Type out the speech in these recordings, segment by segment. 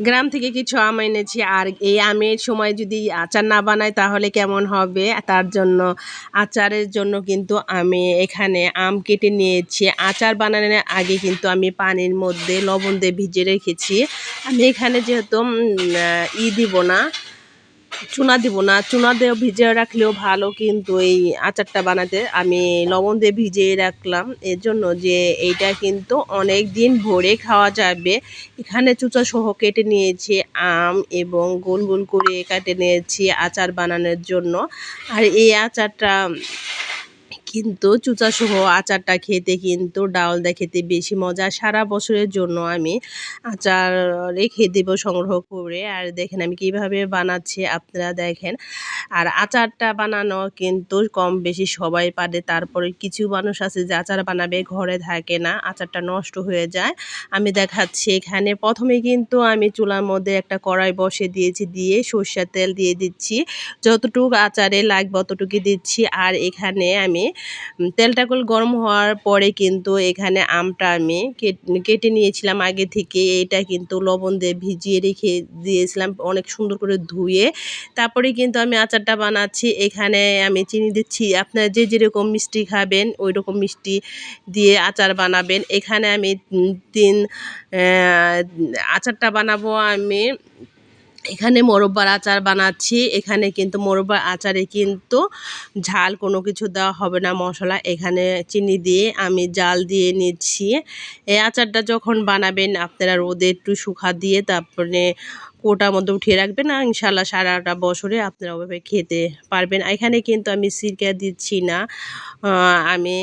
গ্রাম থেকে কিছু আম এনেছি? আর এই আমের সময় যদি আচার না বানাই তাহলে কেমন হবে? তার জন্য, আচারের জন্য কিন্তু আমি এখানে আম কেটে নিয়েছি। আচার বানানোর আগে কিন্তু আমি পানির মধ্যে লবণ দিয়ে ভিজে রেখেছি। আমি এখানে যেহেতু ই দিব না চুনা দিব না। চুনা দিয়ে ভিজে রাখলেও ভালো কিন্তু এই আচারটা বানাতে। আমি লবণ দিয়ে ভিজিয়ে রাখলাম। এর জন্য যে এইটা কিন্তু অনেক দিন ভরে খাওয়া যাবে। এখানে চুচা সহ কেটে নিয়েছি, আম এবং গোল গোল করে কেটে নিয়েছি আচার বানানোর জন্য। আর এই আচারটা কিন্তু চুচা সহ আচারটা খেতে কিন্তু ডালদা খেতে বেশি মজা। সারা বছরের জন্য আমি আচার রেখে দেব সংগ্রহ করে। আর দেখেন আমি কীভাবে বানাচ্ছি, আপনারা দেখেন। আর আচারটা বানানো কিন্তু কম বেশি সবাই পারে। তারপরে কিছু মানুষ আছে যে আচার বানাবে, ঘরে থাকে না, আচারটা নষ্ট হয়ে যায়। আমি দেখাচ্ছি এখানে। প্রথমে কিন্তু আমি চুলার মধ্যে একটা কড়াই বসে দিয়েছি, দিয়ে সর্ষের তেল দিয়ে দিচ্ছি। যতটুকু আচারে লাগবে অতটুকু দিচ্ছি। আর এখানে আমি তেলটা কুল গরম হওয়ার পরে কিন্তু এখানে আমটা আমি কেটে নিয়েছিলাম আগে থেকে। এটা কিন্তু লবণ দিয়ে ভিজিয়ে রেখে দিয়েছিলাম অনেক সুন্দর করে ধুয়ে। তারপরে কিন্তু আমি আচারটা বানাচ্ছি। এখানে আমি চিনি দিচ্ছি। আপনারা যে যেরকম মিষ্টি খাবেন ওই রকম মিষ্টি দিয়ে আচার বানাবেন। এখানে আমি তিন আচারটা বানাবো আমি। এখানে মোরব্বার আচার বানাচ্ছি। এখানে কিন্তু মোরব্বার আচারে কিন্তু ঝাল কোনো কিছু দেওয়া হবে না মশলা। এখানে চিনি দিয়ে আমি জাল দিয়ে নিচ্ছি। এই আচারটা যখন বানাবেন, আপনারা রোদে একটু শুকা দিয়ে তারপরে কোটার মধ্যে উঠিয়ে রাখবেন না ইনশাল্লাহ সারাটা বছরে আপনারা ওভাবে খেতে পারবেন। এখানে কিন্তু আমি সিরকা দিচ্ছি না। আমি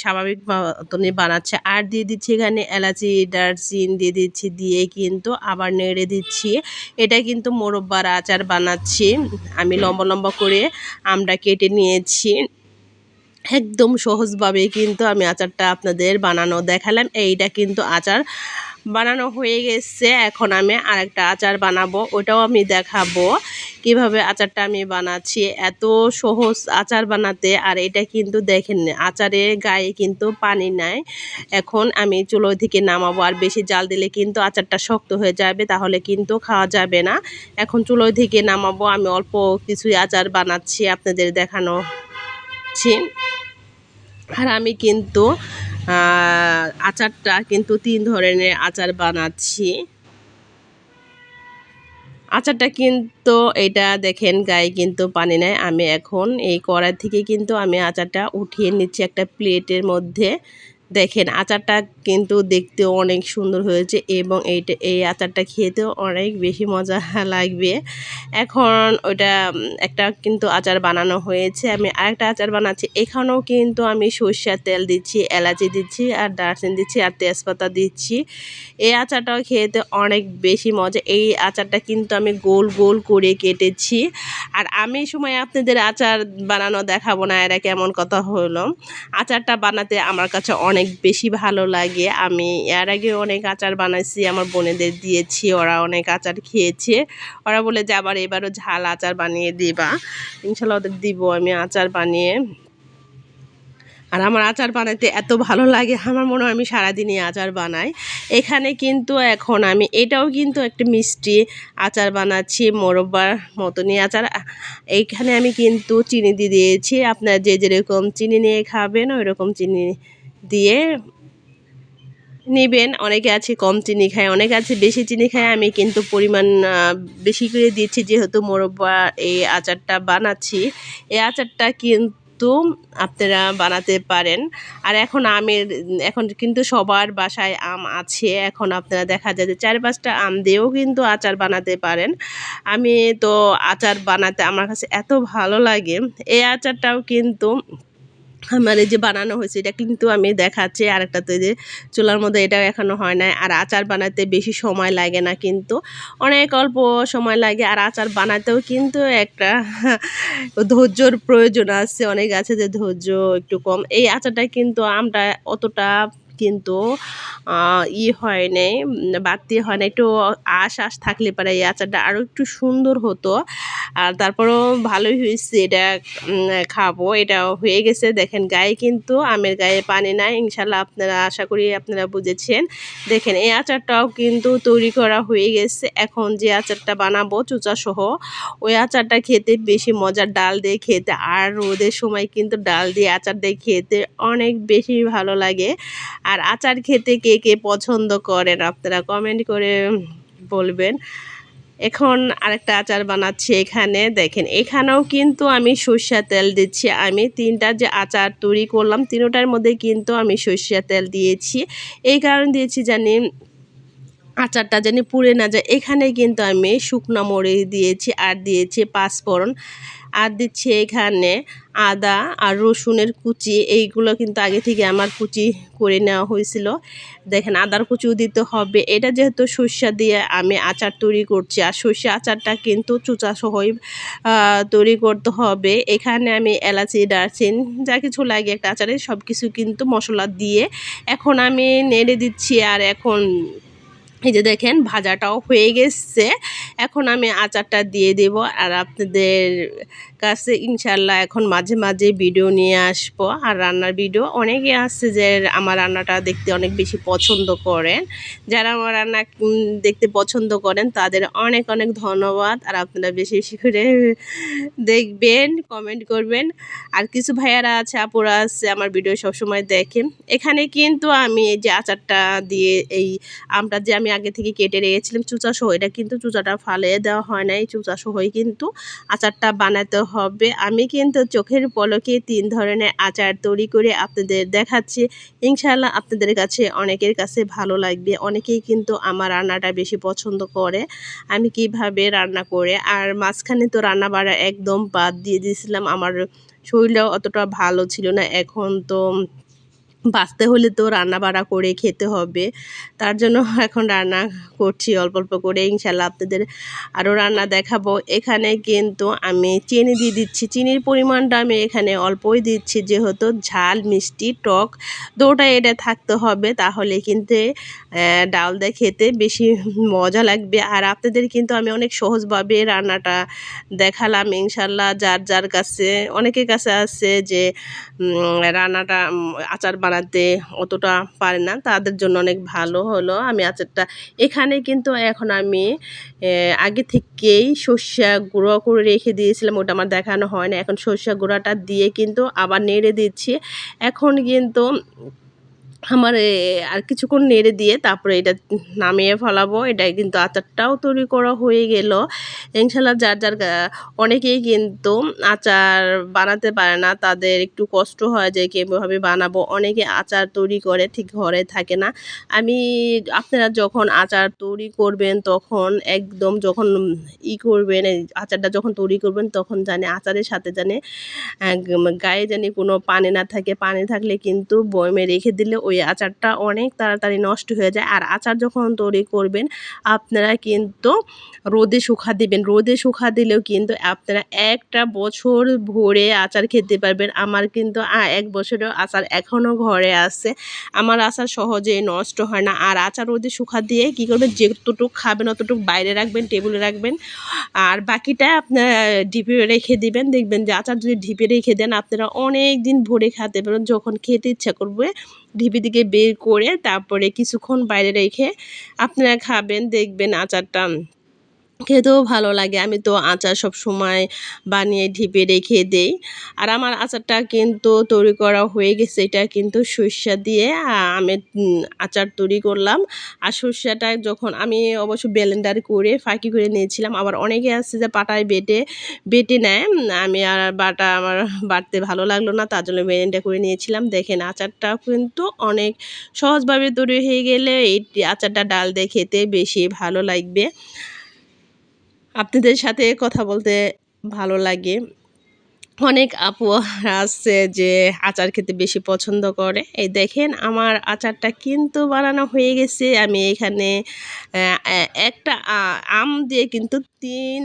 স্বাভাবিক মতনই বানাচ্ছি। আর দিয়ে দিচ্ছি এখানে এলাচি, দারচিন দিয়ে দিচ্ছি, দিয়ে কিন্তু আবার নেড়ে দিচ্ছি। এটা কিন্তু মোরব্বার আচার বানাচ্ছি। আমি লম্বা লম্বা করে আমরা কেটে নিয়েছি। একদম সহজভাবে কিন্তু আমি আচারটা আপনাদের বানানো দেখালাম। এইটা কিন্তু আচার বানানো হয়ে গেছে। এখন আমি আরেকটা আচার বানাবো, ওটাও আমি দেখাবো কীভাবে আচারটা আমি বানাচ্ছি। এত সহজ আচার বানাতে, আর এটা কিন্তু দেখেন আচারের গায়ে কিন্তু পানি নাই। এখন আমি চুলো থেকে নামাবো, আর বেশি জাল দিলে কিন্তু আচারটা শক্ত হয়ে যাবে, তাহলে কিন্তু খাওয়া যাবে না। এখন চুলো থেকে নামাবো, আমি অল্প কিছুই আচার বানাচ্ছি আপনাদের দেখানো। আর আমি কিন্তু আচারটা কিন্তু তিন ধরনের আচার বানাচ্ছি। আচারটা কিন্তু এটা দেখেন গায়ে কিন্তু পানি নেয় আমি এখন এই কড়াই থেকে কিন্তু আমি আচারটা উঠিয়ে নিচ্ছি একটা প্লেটের মধ্যে। দেখেন, আচারটা কিন্তু দেখতে অনেক সুন্দর হয়েছে এবং এইটা, এই আচারটা খেতেও অনেক বেশি মজা লাগবে। এখন ওটা একটা কিন্তু আচার বানানো হয়েছে। আমি আরেকটা আচার বানাচ্ছি। এখানেও কিন্তু আমি সর্ষের তেল দিচ্ছি, এলাচি দিচ্ছি, আর দারচিনি দিচ্ছি, আর তেজপাতা দিচ্ছি। এই আচারটাও খেতে অনেক বেশি মজা। এই আচারটা কিন্তু আমি গোল গোল করে কেটেছি। আর আমি সময় আপনাদের আচার বানানো দেখাবো না, এরা কেমন কথা হলো। আচারটা বানাতে আমার কাছে অনেক বেশি ভালো লাগে। আমি এর আগে অনেক আচার বানাইছি, আমার বোনেদের দিয়েছি, ওরা অনেক আচার খেয়েছে। ওরা বলে যে, আবার এবারও ঝাল আচার বানিয়ে দিবা। ইনশাল্লাহ ওদের দিব আমি আচার বানিয়ে। আর আমার আচার বানাতে এত ভালো লাগে, আমার মনে হয় আমি সারাদিনই আচার বানাই। এখানে কিন্তু এখন আমি, এটাও কিন্তু একটা মিষ্টি আচার বানাচ্ছি, মোরব্বার মতনই আচার। এইখানে আমি কিন্তু চিনি দিয়ে দিয়েছি, আপনার যে যেরকম চিনি নিয়ে খাবেন ওই রকম চিনি দিয়ে নেবেন। অনেকে আছে কম চিনি খায়, অনেকে আছে বেশি চিনি খায়, আমি কিন্তু পরিমাণ বেশি করে দিচ্ছি, যেহেতু মোরব্বা এই আচারটা বানাচ্ছি। এই আচারটা কিন্তু আপনারা বানাতে পারেন। আর এখন আমের এখন কিন্তু সবার বাসায় আম আছে। এখন আপনারা দেখা যায় যে চার পাঁচটা আম দিয়েও কিন্তু আচার বানাতে পারেন। আমি তো আচার বানাতে আমার কাছে এত ভালো লাগে। এই আচারটাও কিন্তু আমার এই যে বানানো হয়েছে, এটা কিন্তু আমি দেখাচ্ছি আর একটা তো যে চুলার মধ্যে এটাও এখনও হয় না আর আচার বানাতে বেশি সময় লাগে না কিন্তু, অনেক অল্প সময় লাগে। আর আচার বানাতেও কিন্তু একটা ধৈর্যর প্রয়োজন আছে। অনেক আছে যে ধৈর্য একটু কম। এই আচারটা কিন্তু আমটা অতটা কিন্তু ই হয় নাই বাড়তি হয় না একটু আশ আশ থাকলে পারে এই আচারটা আরও একটু সুন্দর হতো। আর তারপরও ভালোই হয়েছে এটা খাব। এটা হয়ে গেছে। দেখেন গায়ে কিন্তু আমের গায়ে পানি নাই। ইনশাল্লাহ আপনারা, আশা করি আপনারা বুঝেছেন। দেখেন এই আচারটাও কিন্তু তৈরি করা হয়ে গেছে। এখন যে আচারটা বানাবো চুচা সহ ওই আচারটা খেতে বেশি মজার। ডাল দিয়ে খেতে, আর রোদের সময় কিন্তু ডাল দিয়ে আচার দিয়ে খেতে অনেক বেশি ভালো লাগে। আর আচার খেতে কে কে পছন্দ করেন আপনারা কমেন্ট করে বলবেন। এখন আরেকটা আচার বানাচ্ছি এখানে, দেখেন, এখানেও কিন্তু আমি সর্ষা তেল দিচ্ছি। আমি তিনটা যে আচার তৈরি করলাম, তিনোটার মধ্যে কিন্তু আমি সর্ষা তেল দিয়েছি। এই কারণ দিয়েছি জানি আচারটা যেন পুড়ে না যায়। এখানে কিন্তু আমি শুকনো মরিচ দিয়েছি, আর দিয়েছি পাঁচফোড়ন, আর দিচ্ছি এখানে আদা আর রসুনের কুচি। এইগুলো কিন্তু আগে থেকে আমার কুচি করে নেওয়া হয়েছিল। দেখেন, আদার কুচিও দিতে হবে। এটা যেহেতু সর্ষা দিয়ে আমি আচার তৈরি করছি, আর সর্ষে আচারটা কিন্তু চুচা সহই তৈরি করতে হবে। এখানে আমি এলাচি, দারচিন, যা কিছু লাগে একটা আচারে সব কিছু কিন্তু মশলা দিয়ে এখন আমি নেড়ে দিচ্ছি, আর এখন এই যে দেখেন ভাজাটাও হয়ে গেছে। এখন আমি আচারটা দিয়ে দেব। আর আপনাদের কাছে ইনশাল্লাহ এখন মাঝে মাঝে ভিডিও নিয়ে আসব। আর রান্নার ভিডিও অনেকে আছে যে আমার রান্নাটা দেখতে অনেক বেশি পছন্দ করেন। যারা আমার রান্না দেখতে পছন্দ করেন, তাদের অনেক অনেক ধন্যবাদ। আর আপনারা বেশি বেশি করে দেখবেন কমেন্ট করবেন। আর কিছু ভাইয়ারা আছে, আপুরা আছে, আমার ভিডিও সবসময় দেখেন। এখানে কিন্তু আমি এই যে আচারটা দিয়ে এই আমটা যে আমি আগে থেকে কেটে রেখেছিলাম চুচা এটা কিন্তু চুচাটা ফালে দেওয়া হয় নাই চুচা সহই কিন্তু আচারটা বানাতে হবে। আমি কিন্তু চোখের পলকে তিন ধরনের আচার তৈরি করে আপনাদের দেখাচ্ছি। ইনশাল্লাহ আপনাদের কাছে অনেকের কাছে ভালো লাগবে। অনেকেই কিন্তু আমার রান্নাটা বেশি পছন্দ করে। আমি কীভাবে রান্না করে আর মাঝখানে তো রান্না বাড়া একদম বাদ দিয়ে দিয়েছিলাম। আমার শরীরটাও অতটা ভালো ছিল না। এখন তো বাঁচতে হলে তো রান্না বাড়া করে খেতে হবে। তার জন্য এখন রান্না করছি অল্প অল্প করে। ইনশাল্লাহ আপনাদের আরও রান্না দেখাবো। এখানে কিন্তু আমি চিনি দিয়ে দিচ্ছি। চিনির পরিমাণটা আমি এখানে অল্পই দিচ্ছি। যেহেতু ঝাল, মিষ্টি, টক দুটোটাই এটা থাকতে হবে। তাহলে কিন্তু ডাল দিয়ে খেতে বেশি মজা লাগবে। আর আপনাদের কিন্তু আমি অনেক সহজভাবে রান্নাটা দেখালাম। ইনশাল্লাহ যার যার কাছে, অনেকের কাছে আছে যে রান্নাটা আচার বানাতে অতটা পারে না। তাদের জন্য অনেক ভালো হলো। আমি আচারটা এখানে কিন্তু এখন আমি আগে থেকেই সর্ষা গুঁড়ো করে রেখে দিয়েছিলাম। ওটা আমার দেখানো হয় না। এখন সর্ষা গুঁড়াটা দিয়ে কিন্তু আবার নেড়ে দিচ্ছি। এখন কিন্তু আমার আর কিছুক্ষণ নেড়ে দিয়ে তারপরে এটা নামিয়ে ফেলাবো। এটা কিন্তু আচারটাও তৈরি করা হয়ে গেল। ইনশাল্লাহ যার যার অনেকেই কিন্তু আচার বানাতে পারে না। তাদের একটু কষ্ট হয় যে কীভাবে বানাবো। অনেকে আচার তৈরি করে, ঠিক ঘরে থাকে না। আমি, আপনারা যখন আচার তৈরি করবেন, তখন একদম যখন ই করবেন আচারটা যখন তৈরি করবেন, তখন জানে আচারের সাথে জানে গায়ে জানি কোনো পানি না থাকে। পানি থাকলে কিন্তু বয়মে রেখে দিলে ওই আচারটা অনেক তাড়াতাড়ি নষ্ট হয়ে যায়। আর আচার যখন তৈরি করবেন, আপনারা কিন্তু রোদে শুকা দিবেন। রোদে শুকা দিলেও কিন্তু আপনারা একটা বছর ভরে আচার খেতে পারবেন। আমার কিন্তু এক বছরেও আচার এখনও ঘরে আছে। আমার আচার সহজে নষ্ট হয় না। আর আচার রোদে শুকা দিয়ে কী করবেন? যেতটুকু খাবেন অতটুকু বাইরে রাখবেন টেবিলে রাখবেন। আর বাকিটা আপনারা ডিপে রেখে দিবেন। দেখবেন যে আচার যদি ঢিপে রেখে দেন, আপনারা অনেক দিন ভরে খেতে পারবেন। যখন খেতে ইচ্ছা করবে ঢিপি থেকে বের করে তারপরে কিছুক্ষণ বাইরে রেখে আপনারা খাবেন দেখবেন আচারটা। খেতেও ভালো লাগে। আমি তো আচার সব সময় বানিয়ে ঢিপে রেখে দেই। আর আমার আচারটা কিন্তু তৈরি করা হয়ে গেছে। এটা কিন্তু সর্ষা দিয়ে, আ- আমের আচার তৈরি করলাম। আর সর্ষাটা যখন আমি অবশ্য ব্লেন্ডার করে, ফাঁকি করে নিয়েছিলাম, আবার অনেকে আছে যে পাটায় বেটে বেটে নেয় আমি আর বাটা আমার বাটতে ভালো লাগল না, তার জন্য ব্লেন্ডার করে নিয়েছিলাম। দেখেন আচারটা কিন্তু অনেক সহজভাবে তৈরি হয়ে গেলে, এই আচারটা ডাল দিয়ে খেতে বেশি ভালো লাগবে। আপনাদের সাথে কথা বলতে ভালো লাগে। অনেক আপু আছে যে আচার খেতে বেশি পছন্দ করে। এই দেখেন আমার আচারটা কিন্তু বানানো হয়ে গেছে। আমি এখানে একটা আম দিয়ে কিন্তু তিন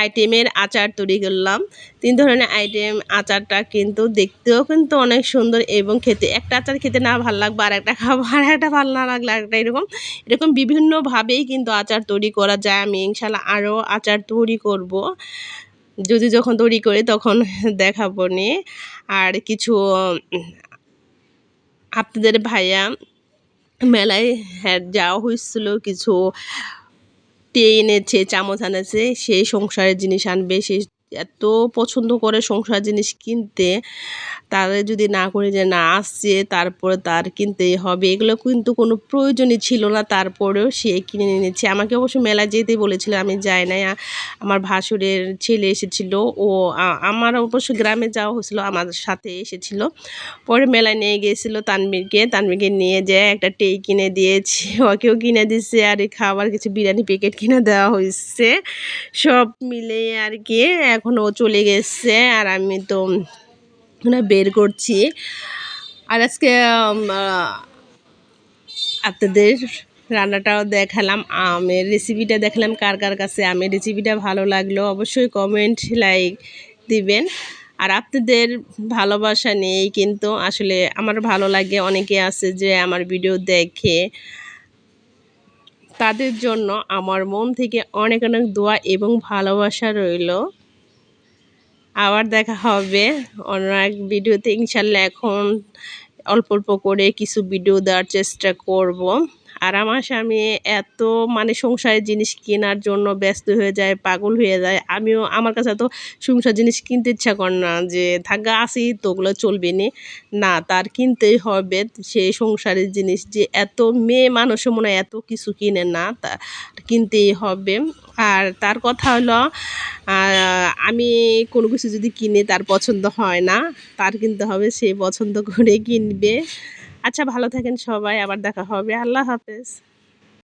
আইটেমের আচার তৈরি করলাম। তিন ধরনের আইটেম আচারটা কিন্তু দেখতেও কিন্তু অনেক সুন্দর এবং খেতে, একটা আচার খেতে না ভালো লাগবে, আর একটা খাব আর একটা ভালো না লাগলে একটা এরকম এরকম বিভিন্নভাবেই কিন্তু আচার তৈরি করা যায়। আমি ইনশাল্লাহ আরও আচার তৈরি করব। যদি যখন তৈরি করি তখন দেখাবো নি। আর কিছু আপনাদের ভাইয়া মেলায় হ্যাঁ যাওয়া হয়েছিল, কিছু টে এনেছে, চামচ আনেছে সেই সংসারের জিনিস আনবে সে এত পছন্দ করে সংসার জিনিস কিনতে, তাদের যদি না করে যে না আসছে, তারপরে তার কিনতেই হবে, এগুলো কিন্তু কোনো প্রয়োজনই ছিল না, তারপরেও সে কিনে নিয়েছে আমাকে অবশ্য মেলায় যেতে বলেছিল, আমি যাই আ- আমার ভাসুরের ছেলে এসেছিল, ও আমার অবশ্য গ্রামে যাওয়া হয়েছিল, আমার সাথে এসেছিল। পরে মেলায় নিয়ে গিয়েছিল তানবীরকে তানবীরকে নিয়ে যেয়ে একটা টেই কিনে দিয়েছি, ওকেও কিনে দিচ্ছে আর খাবার কিছু বিরিয়ানি প্যাকেট কিনে দেওয়া হয়েছে। সব মিলে আর কি এখন ও চলে গেছে আর আমি তো বের করছি। আর আজকে আপনাদের রান্নাটাও দেখালাম, আমের রেসিপিটা দেখালাম, কার কার কাছে আমের রেসিপিটা ভালো লাগল অবশ্যই কমেন্ট লাইক দিবেন। আর আপনাদের ভালোবাসা নেই কিন্তু আসলে আমার ভালো লাগে, অনেকে আছে যে আমার ভিডিও দেখে। তাদের জন্য আমার মন থেকে অনেক অনেক দোয়া এবং ভালোবাসা রইল। আবার দেখা হবে। অন্য এক ভিডিওতে ইনশাল্লাহ এখন অল্প অল্প করে কিছু ভিডিও দেওয়ার চেষ্টা করব। আর আমার স্বামী এত মানে সংসারের জিনিস কেনার জন্য ব্যস্ত হয়ে যায়, পাগল হয়ে যায়। আমিও, আমার কাছে এত সংসার জিনিস কিনতে ইচ্ছা করে না যে, থাকা, আসি তো ওগুলো চলবে নি। না, তার কিনতেই হবে। সেই সংসারের জিনিস যে, এত মেয়ে মানুষও মনে হয় এত কিছু কিনে না। তা কিনতেই হবে। আর তার কথা হলো আমি কোনো কিছু যদি কিনে তার পছন্দ হয় না, তার কিনতে হবে, সে পছন্দ করে কিনবে। আচ্ছা ভালো থাকেন সবাই, আবার দেখা হবে। আল্লাহ হাফেজ।